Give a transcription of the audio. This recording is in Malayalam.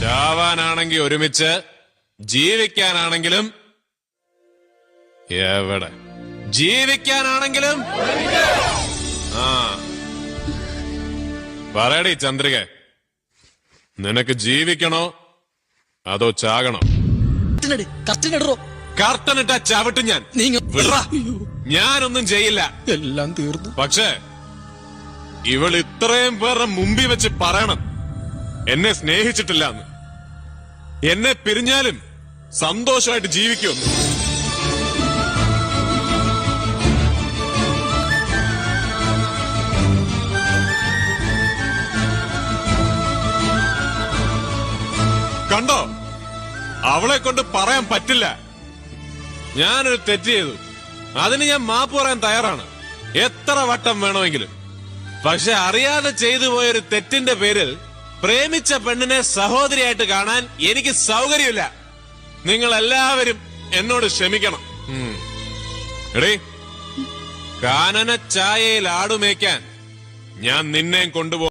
ചാവാനാണെങ്കി ഒരുമിച്ച് ജീവിക്കാനാണെങ്കിലും എവിടെ? ജീവിക്കാനാണെങ്കിലും ആ. പറയടി ചന്ദ്രിക. നിനക്ക് ജീവിക്കണോ അതോ ചാകണോ? കർട്ടനിട്ട ചവിട്ട് ഞാൻ. ഞാനൊന്നും ചെയ്യില്ല. എല്ലാം തീർന്നു. പക്ഷേ ഇവൾ ഇത്രയും പേരുടെ മുമ്പിൽ വെച്ച് പറയണം. എന്നെ സ്നേഹിച്ചിട്ടില്ല എന്ന് എന്നെ പിരിഞ്ഞാലും സന്തോഷമായിട്ട് ജീവിക്കുമെന്ന്. കണ്ടോ? അവളെ കൊണ്ട് പറയാൻ പറ്റില്ല. ഞാനൊരു തെറ്റ് ചെയ്തു. അതിന് ഞാൻ മാപ്പ് പറയാൻ തയ്യാറാണ്. എത്ര വട്ടം വേണമെങ്കിലും. പക്ഷെ അറിയാതെ ചെയ്തു പോയൊരു തെറ്റിന്റെ പേരിൽ പ്രേമിച്ച പെണ്ണിനെ സഹോദരിയായിട്ട് കാണാൻ എനിക്ക് സൗകര്യമില്ല നിങ്ങൾ എല്ലാവരും എന്നോട് ക്ഷമിക്കണം. എടീ കാനന ചായയിൽ ആടുമേക്കാൻ ഞാൻ നിന്നെയും കൊണ്ടുപോ